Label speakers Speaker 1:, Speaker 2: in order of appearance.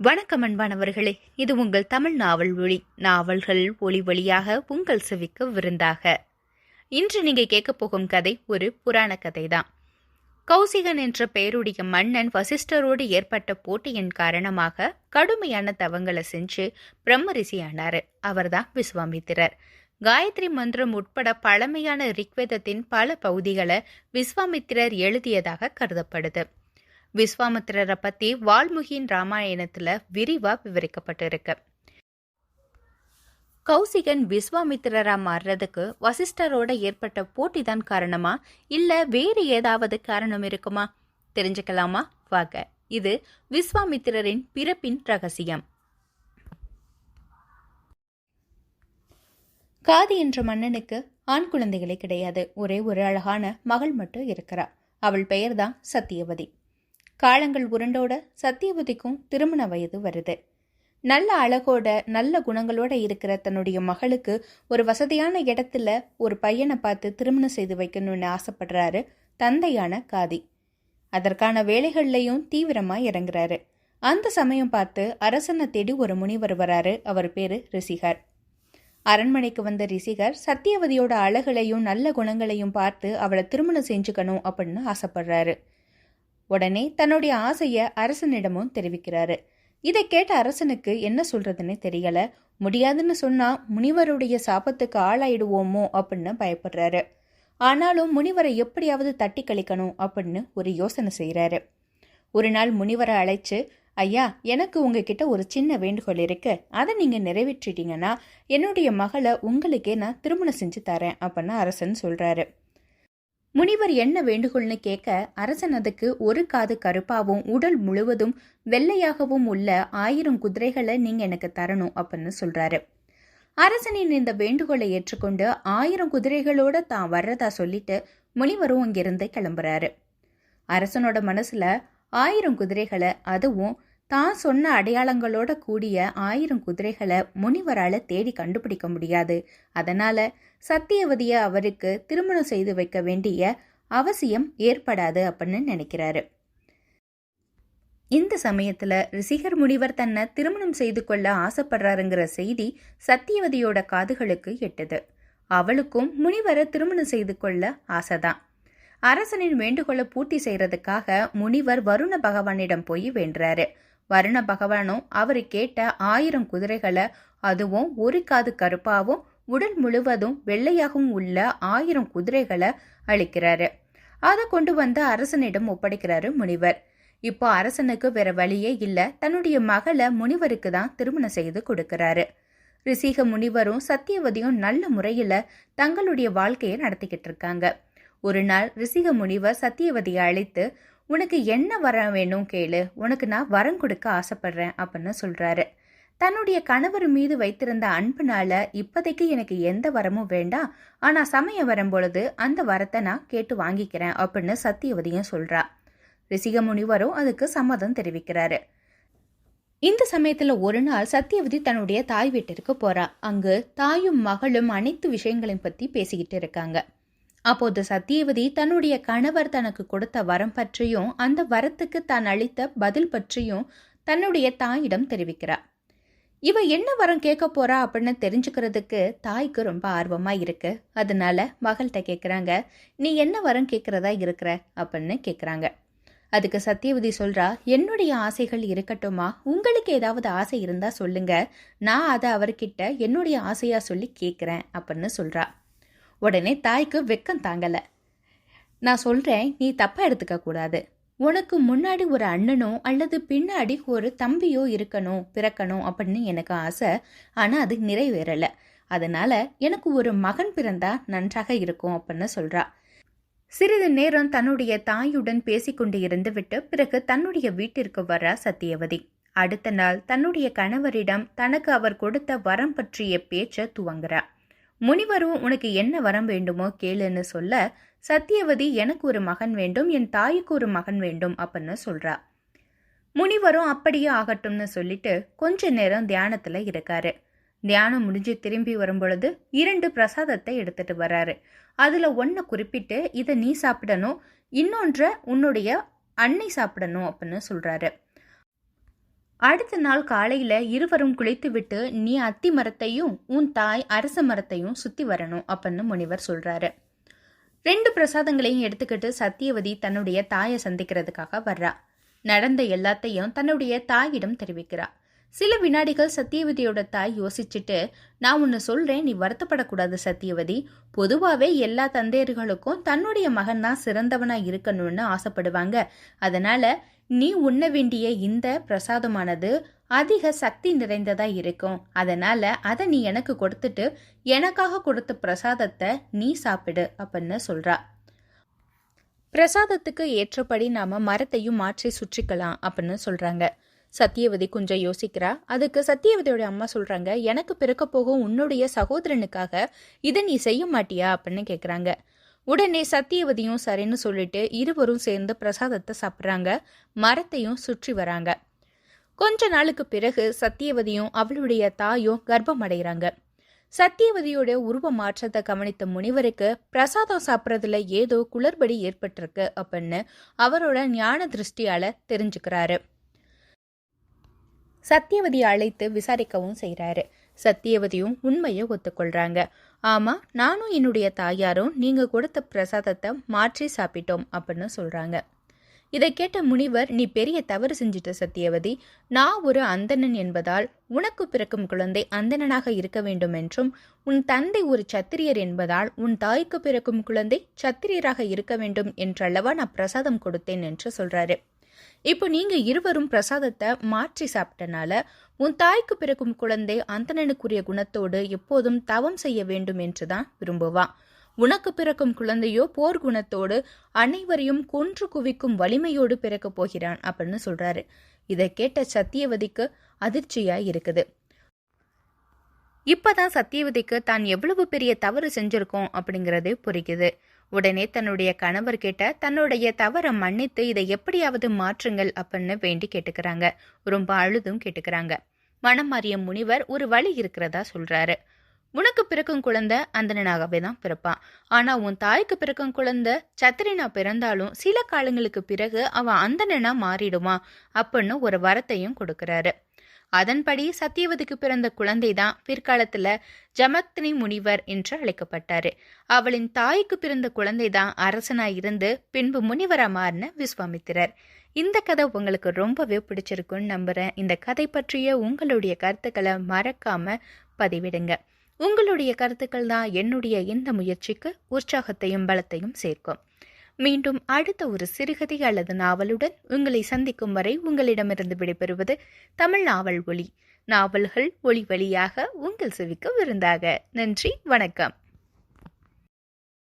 Speaker 1: வணக்கம் அன்பானவர்களே இது உங்கள் தமிழ் நாவல் ஒளி. நாவல்கள் ஒளி வழியாக உங்கள் செவிக்கு விருந்தாக. இன்று நீங்க கேட்க போகும் கதை ஒரு புராண கதை தான் கௌசிகன் என்ற பெயருடைய மன்னன் வசிஷ்டரோடு ஏற்பட்ட போட்டியின் காரணமாக கடுமையான தவங்களை செஞ்சு பிரம்மரிசி ஆனாரு அவர்தான் விஸ்வாமித்திரர். காயத்ரி மந்திரம் உட்பட பழமையான ரிக்வேதத்தின் பல பகுதிகளை விஸ்வாமித்திரர் எழுதியதாக கருதப்படுது. விஸ்வாமித்திரரை பத்தி வால்முகியின் ராமாயணத்துல விரிவா விவரிக்கப்பட்டிருக்கு. கௌசிகன் விஸ்வாமித்திரரா மாறுறதுக்கு வசிஷ்டரோட ஏற்பட்ட போட்டி தான் காரணமா? இல்ல வேறு ஏதாவது காரணம் இருக்குமா? தெரிஞ்சுக்கலாமா? வாங்க இது விஸ்வாமித்திரரின் பிறப்பின் ரகசியம். காதி என்ற மன்னனுக்கு ஆண் குழந்தைகளே கிடையாது. ஒரே ஒரு அழகான மகள் மட்டும் இருக்கிறா. அவள் பெயர்தான் சத்தியவதி. காலங்கள் உருண்டோட சத்தியவதிக்கும் திருமண வயது வருது. நல்ல அழகோட நல்ல குணங்களோட இருக்கிற தன்னுடைய மகளுக்கு ஒரு வசதியான இடத்துல ஒரு பையனை பார்த்து திருமணம் செய்து வைக்கணும்னு ஆசைப்படுறாரு தந்தையான காதி. அதற்கான வேலைகள்லையும் தீவிரமா இறங்குறாரு. அந்த சமயம் பார்த்து அரசனை தேடி ஒரு முனிவர் வராரு. அவர் பேரு ரிசிகர் அரண்மனைக்கு வந்த ரிசிகர் சத்தியவதியோட அழகுலையும் நல்ல குணங்களையும் பார்த்து அவளை திருமணம் செஞ்சுக்கணும் அப்படின்னு ஆசைப்படுறாரு. உடனே தன்னுடைய ஆசைய அரசனிடமும் தெரிவிக்கிறாரு. இதை கேட்ட அரசனுக்கு என்ன சொல்றதுன்னு தெரியல. முடியாதுன்னு சொன்னா முனிவருடைய சாபத்துக்கு ஆளாயிடுவோமோ? அப்படின்னு பயப்படுறாரு. ஆனாலும் முனிவரை எப்படியாவது தட்டி கழிக்கணும் அப்படின்னு ஒரு யோசனை செய்கிறாரு ஒரு நாள் முனிவரை அழைச்சு ஐயா எனக்கு உங்ககிட்ட ஒரு சின்ன வேண்டுகோள் இருக்கு. அதை நீங்க நிறைவேற்றிட்டீங்கன்னா என்னுடைய மகளை உங்களுக்கே நான் திருமணம் செஞ்சு தரேன் அப்படின்னு அரசன் சொல்றாரு. முனிவர் என்ன வேண்டுகோள்னு கேட்க அரசன் அதுக்கு ஒரு காது கருப்பாவும் உடல் முழுவதும் வெள்ளையாகவும் உள்ள ஆயிரம் குதிரைகளை நீங்க எனக்கு தரணும் அப்படின்னு சொல்றாரு. அரசனின் இந்த வேண்டுகோளை ஏற்றுக்கொண்டு ஆயிரம் குதிரைகளோட தான் வர்றதா சொல்லிட்டு முனிவரும் அங்கிருந்து கிளம்புறாரு. அரசனோட மனசுல ஆயிரம் குதிரைகளை அதுவும் தான் சொன்ன அடையாளங்களோட கூடிய ஆயிரம் குதிரைகளை முனிவரால தேடி கண்டுபிடிக்க முடியாது. அதனால சத்தியவதிய அவருக்கு திருமணம் செய்து வைக்க வேண்டிய அவசியம் ஏற்படாது அப்படின்னு நினைக்கிறாரு. இந்த சமயத்துல ரிசிகர் முனிவர் தன்னை திருமணம் செய்து கொள்ள ஆசைப்படுறாருங்கிற செய்தி சத்தியவதியோட காதுகளுக்கு எட்டுது. அவளுக்கும் முனிவரை திருமணம் செய்து கொள்ள ஆசைதான். அரசனின் வேண்டுகோளை பூர்த்தி செய்யறதுக்காக முனிவர் வருண பகவானிடம் போய் வேண்டுறாரு. வருண பகவானும் அவர் கேட்ட ஆயிரம் குதிரைகளை அதுவும் ஒரு காது கருப்பாவும் உடல் முழுவதும் வெள்ளையாகவும் உள்ள ஆயிரம் குதிரைகளை அளிக்கிறாரு. அதை கொண்டு வந்து அரசனிடம் ஒப்படைக்கிறாரு முனிவர். இப்போ அரசனுக்கு வேற வழியே இல்ல தன்னுடைய மகளை முனிவருக்கு தான் திருமணம் செய்து கொடுக்கிறாரு. ரிசிக முனிவரும் சத்தியவதியும் நல்ல முறையில தங்களுடைய வாழ்க்கையை நடத்திக்கிட்டு இருக்காங்க. ஒரு நாள் ரிசிக முனிவர் சத்தியவதியை அழைத்து உனக்கு என்ன வரம் வேணும் கேளு. உனக்கு நான் வரம் கொடுக்க ஆசைப்படுறேன் அப்படின்னு சொல்றாரு. தன்னுடைய கணவர் மீது வைத்திருந்த அன்புனால இப்போதைக்கு எனக்கு எந்த வரமும் வேண்டாம். ஆனா சமயம் வரும்பொழுது அந்த வரத்தை நான் கேட்டு வாங்கிக்கிறேன் அப்படின்னு சத்தியவதியும் சொல்றா. ரிசிக முனிவரும் அதுக்கு சம்மதம் தெரிவிக்கிறாரு. இந்த சமயத்துல ஒரு நாள் சத்தியவதி தன்னுடைய தாய் வீட்டிற்கு போறா. அங்கு தாயும் மகளும் அனைத்து விஷயங்களையும் பத்தி பேசிக்கிட்டு இருக்காங்க. அப்போது சத்தியவதி தன்னுடைய கணவர் தனக்கு கொடுத்த வரம் பற்றியும் அந்த வரத்துக்கு தான் அளித்த பதில் பற்றியும் தன்னுடைய தாயிடம் தெரிவிக்கிறார். இவ என்ன வரம் கேட்க போறா அப்படின்னு தெரிஞ்சுக்கிறதுக்கு தாய்க்கு ரொம்ப ஆர்வமா இருக்கு. அதனால மகள்கிட்ட கேட்குறாங்க நீ என்ன வரம் கேட்கறதா இருக்கிற? அப்படின்னு கேட்குறாங்க அதுக்கு சத்தியவதி சொல்றா என்னுடைய ஆசைகள் இருக்கட்டுமா உங்களுக்கு ஏதாவது ஆசை இருந்தா சொல்லுங்க. நான் அதை அவர்கிட்ட என்னுடைய ஆசையா சொல்லி கேட்குறேன் அப்படின்னு சொல்றா. உடனே தாய்க்கு வெக்கம் தாங்கல. நான் சொல்றேன் நீ தப்பா எடுத்துக்க கூடாது. உனக்கு முன்னாடி ஒரு அண்ணனோ அல்லது பின்னாடி ஒரு தம்பியோ இருக்கணும் பிறக்கணும் அப்படின்னு எனக்கு ஆசை. ஆனா அது நிறைவேறல. அதனால எனக்கு ஒரு மகன் பிறந்தா நன்றாக இருக்கும் அப்படின்னு சொல்றா. சிறிது நேரம் தன்னுடைய தாயுடன் பேசிக்கொண்டு இருந்து விட்டு பிறகு தன்னுடைய வீட்டிற்கு வர்றா சத்தியவதி அடுத்த நாள் தன்னுடைய கணவரிடம் தனக்கு அவர் கொடுத்த வரம் பற்றிய பேச்ச துவங்குறா. முனிவரும் உனக்கு என்ன வரம் வேண்டுமோ கேளுன்னு சொல்ல சத்தியவதி எனக்கு ஒரு மகன் வேண்டும் என் தாய்க்கு ஒரு மகன் வேண்டும் அப்படின்னு சொல்றா. முனிவரும் அப்படியே ஆகட்டும்னு சொல்லிட்டு கொஞ்ச நேரம் தியானத்துல இருக்காரு. தியானம் முடிஞ்சு திரும்பி வரும்பொழுது இரண்டு பிரசாதத்தை எடுத்துட்டு வராரு. அதுல ஒன்ன குறிப்பிட்டு இதை நீ சாப்பிடணும் இன்னொன்ற உன்னுடைய அன்னை சாப்பிடணும் அப்படின்னு சொல்றாரு. அடுத்த நாள் காலையில இருவரும் குளித்துவிட்டு நீ அத்தி மரத்தையும் உன் தாய் அரச மரத்தையும் சுத்தி வரணும் அப்படின்னு முனிவர் சொல்றாரு. ரெண்டு பிரசாதங்களையும் எடுத்துக்கிட்டு சத்தியவதி தன்னுடைய தாயை சந்திக்கிறதுக்காக வர்றா. நடந்த எல்லாத்தையும் தன்னுடைய தாயிடம் தெரிவிக்கிறா. சில வினாடிகள் சத்தியவதியோட தாய் யோசிச்சுட்டு நான் ஒன்று சொல்றேன் நீ வருத்தப்படக்கூடாது சத்தியவதி. பொதுவாகவே எல்லா தந்தையர்களுக்கும் தன்னுடைய மகன் தான் சிறந்தவனாக இருக்கணும்னு ஆசைப்படுவாங்க. அதனால நீ உண்ண வேண்டிய இந்த பிரசாதமானது அதிக சக்தி நிறைந்ததா இருக்கும். அதனால அதை நீ எனக்கு கொடுத்துட்டு எனக்காக கொடுத்த பிரசாதத்தை நீ சாப்பிடு அப்படின்னு சொல்றா. பிரசாதத்துக்கு ஏற்றபடி நாம மரத்தையும் மாற்றி சுற்றிக்கலாம் அப்படின்னு சொல்றாங்க. சத்தியவதி கொஞ்சம் யோசிக்கிறா. அதுக்கு சத்தியவதியோட அம்மா சொல்றாங்க எனக்கு பிறக்க போகும் உன்னுடைய சகோதரனுக்காக இதை நீ செய்ய மாட்டியா? அப்படின்னு கேக்குறாங்க. உடனே சத்தியவதியும் சரின்னு சொல்லிட்டு இருவரும் சேர்ந்து பிரசாதத்தை சாப்பிட்றாங்க. மரத்தையும் சுற்றி வராங்க. கொஞ்ச நாளுக்கு பிறகு சத்தியவதியும் அவளுடைய தாயும் கர்ப்பம் அடைகிறாங்க சத்தியவதியோட உருவ மாற்றத்தை கவனித்த முனிவருக்கு பிரசாதம் சாப்பிட்றதுல ஏதோ குளறுபடி ஏற்பட்டிருக்கு அப்படின்னு அவரோட ஞான திருஷ்டியால தெரிஞ்சுக்கிறாரு. சத்தியவதியை அழைத்து விசாரிக்கவும் செய்கிறாரு சத்தியவதியும் உண்மையை ஒத்துக்கொள்றாங்க. ஆமாம் நானும் என்னுடைய தாயாரும் நீங்கள் கொடுத்த பிரசாதத்தை மாற்றி சாப்பிட்டோம் அப்படின்னு சொல்கிறாங்க இதை கேட்ட முனிவர் நீ பெரிய தவறு செஞ்சிட்ட சத்தியவதி. நான் ஒரு அந்தணன் என்பதால் உனக்கு பிறக்கும் குழந்தை அந்தணனாக இருக்க வேண்டும் என்றும் உன் தந்தை ஒரு சத்திரியர் என்பதால் உன் தாய்க்கு பிறக்கும் குழந்தை சத்திரியராக இருக்க வேண்டும் என்றல்லவா நான் பிரசாதம் கொடுத்தேன் என்று சொல்றாரு. இப்போ நீங்க இருவரும் பிரசாதத்தை மாற்றி சாப்பிட்டனால உன் தாய்க்கு பிறக்கும் குழந்தை அந்தணனுக்குரிய குணத்தோடு எப்போதும் தவம் செய்ய வேண்டும் என்றுதான் விரும்புவான் உனக்கு பிறக்கும் குழந்தையோ போர் குணத்தோடு அனைவரையும் கொன்று குவிக்கும் வலிமையோடு பிறக்கப் போகிறான் அப்படின்னு சொல்றாரு. இதை கேட்ட சத்தியவதிக்கு அதிர்ச்சியா இருக்குது. இப்பதான் சத்தியவதிக்கு தான் எவ்வளவு பெரிய தவறு செஞ்சிருக்கோம் அப்படிங்கிறதே புரிக்குது உடனே தன்னுடைய கணவர் கிட்ட தன்னுடைய தவறை மன்னித்து இதை எப்படியாவது மாற்றுங்கள் அப்படின்னு வேண்டி கேட்டுக்கிறாங்க. ரொம்ப அழுதும் கேட்டுக்கிறாங்க. மனம் மாறிய முனிவர் ஒரு வழி இருக்கிறதா? சொல்றாரு. உனக்கு பிறக்கும் குழந்தை அந்தனாகவே தான் பிறப்பான். ஆனா உன் தாய்க்கு பிறக்கும் குழந்தை சத்திரினா பிறந்தாலும் சில காலங்களுக்கு பிறகு அவன் அந்தனா மாறிடுவான் அப்படின்னு ஒரு வரத்தையும் கொடுக்கறாரு. அதன்படி சத்தியவதிக்கு பிறந்த குழந்தைதான் பிற்காலத்துல ஜமக்தினி முனிவர் என்று அழைக்கப்பட்டாரு. அவளின் தாய்க்கு பிறந்த குழந்தைதான் அரசனாய் இருந்து பின்பு முனிவரா மாறின விஸ்வாமித்திரர். இந்த கதை உங்களுக்கு ரொம்பவே பிடிச்சிருக்குன்னு நம்புறேன். இந்த கதை பற்றிய உங்களுடைய கருத்துக்களை மறக்காம பதிவிடுங்க. உங்களுடைய கருத்துக்கள் தான் என்னுடைய இந்த முயற்சிக்கு உற்சாகத்தையும் பலத்தையும் சேர்க்கும். மீண்டும் அடுத்த ஒரு சிறுகதை அல்லது நாவலுடன் உங்களை சந்திக்கும் வரை உங்களிடமிருந்து விடைபெறுவது தமிழ் நாவல் ஒளி நாவல்கள் ஒளி வழியாக உங்கள் செவிக்கு விருந்தாக. நன்றி வணக்கம்.